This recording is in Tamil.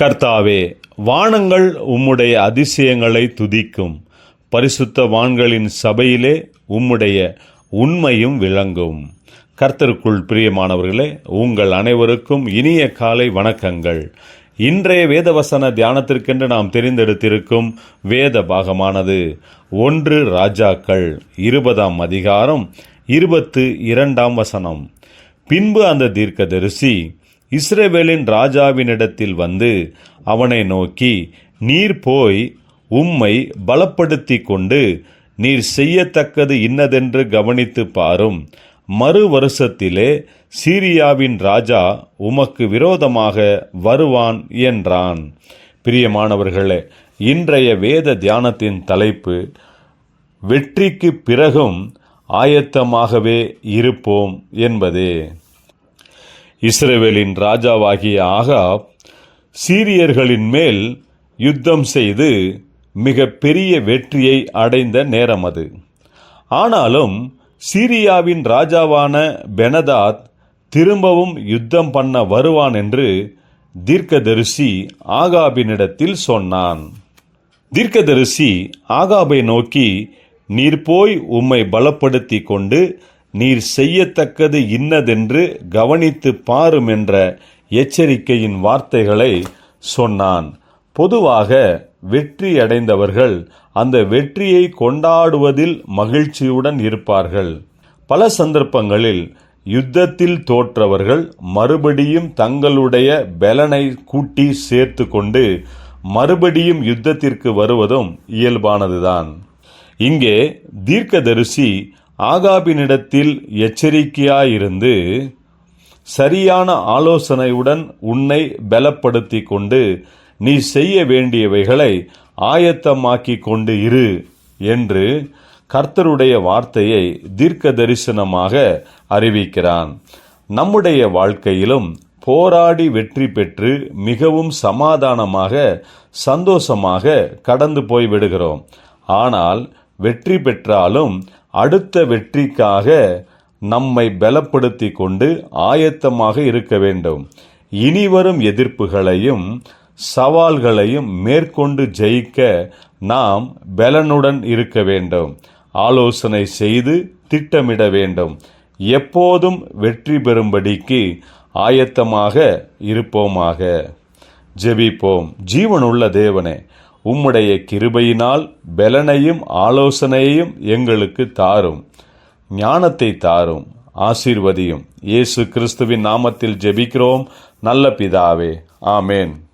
கர்த்தாவே வானங்கள் உம்முடைய அதிசயங்களை துதிக்கும். பரிசுத்த வான்களின் சபையிலே உம்முடைய உண்மையும் விளங்கும். கர்த்தருக்குள் பிரியமானவர்களே உங்கள் அனைவருக்கும் இனிய காலை வணக்கங்கள். இன்றைய வேதவசன தியானத்திற்கென்று நாம் தெரிந்தெடுத்திருக்கும் வேத பாகமானது ஒன்று ராஜாக்கள் இருபதாம் அதிகாரம் இருபத்து இரண்டாம் வசனம். பின்பு அந்த தீர்க்கதரிசி இஸ்ரேவேலின் ராஜாவினிடத்தில் வந்து அவனை நோக்கி நீர் போய் உம்மை பலப்படுத்திக் கொண்டு நீர் செய்யத்தக்கது இன்னதென்று கவனித்து பாரும். மறு வருஷத்திலே சீரியாவின் ராஜா உமக்கு விரோதமாக வருவான் என்றான். பிரியமானவர்களே இன்றைய வேத தியானத்தின் தலைப்பு வெற்றிக்கு பிறகும் ஆயத்தமாகவே இருப்போம் என்பதே. இஸ்ரேவேலின் ராஜாவாகிய ஆகாப் சீரியர்களின் மேல் யுத்தம் செய்து மிக பெரிய வெற்றியை அடைந்த நேரம் அது. ஆனாலும் சீரியாவின் ராஜாவான பெனதாத் திரும்பவும் யுத்தம் பண்ண வருவான் என்று தீர்க்கதரிசி ஆகாபினிடத்தில் சொன்னான். தீர்க்கதரிசி ஆகாபை நோக்கி நீர் போய் உம்மை பலப்படுத்தி கொண்டு நீர் செய்யத்தக்கது இன்னதென்று கவனித்து பாரும் என்ற எச்சரிக்கையின் வார்த்தைகளை சொன்னான். பொதுவாக வெற்றி அடைந்தவர்கள் அந்த வெற்றியை கொண்டாடுவதில் மகிழ்ச்சியுடன் இருப்பார்கள். பல சந்தர்ப்பங்களில் யுத்தத்தில் தோற்றவர்கள் மறுபடியும் தங்களுடைய பலனை கூட்டி சேர்த்து கொண்டு மறுபடியும் யுத்தத்திற்கு வருவதும் இயல்பானதுதான். இங்கே தீர்க்கதரிசி ஆகாபினிடத்தில் எச்சரிக்கையாயிருந்து சரியான ஆலோசனையுடன் உன்னை பலப்படுத்தி கொண்டு நீ செய்ய வேண்டியவைகளை ஆயத்தமாக்கி கொண்டு இரு என்று கர்த்தருடைய வார்த்தையை தீர்க்க தரிசனமாக அறிவிக்கிறான். நம்முடைய வாழ்க்கையிலும் போராடி வெற்றி பெற்று மிகவும் சமாதானமாக சந்தோஷமாக கடந்து போய் விடுகிறோம். ஆனால் வெற்றி பெற்றாலும் அடுத்த வெற்றிக்காக நம்மை பலப்படுத்தி கொண்டு ஆயத்தமாக இருக்க வேண்டும். இனிவரும் எதிர்ப்புகளையும் சவால்களையும் மேற்கொண்டு ஜெயிக்க நாம் பலனுடன் இருக்க வேண்டும். ஆலோசனை செய்து திட்டமிட வேண்டும். எப்போதும் வெற்றி பெறும்படிக்கு ஆயத்தமாக இருப்போமாக. ஜெபிப்போம். ஜீவனுள்ள தேவனே உம்முடைய கிருபையினால் பலனையும் ஆலோசனையையும் எங்களுக்கு தாரும். ஞானத்தை தாரும். ஆசீர்வதியும். இயேசு கிறிஸ்துவின் நாமத்தில் ஜெபிக்கிறோம். நல்ல பிதாவே. ஆமேன்.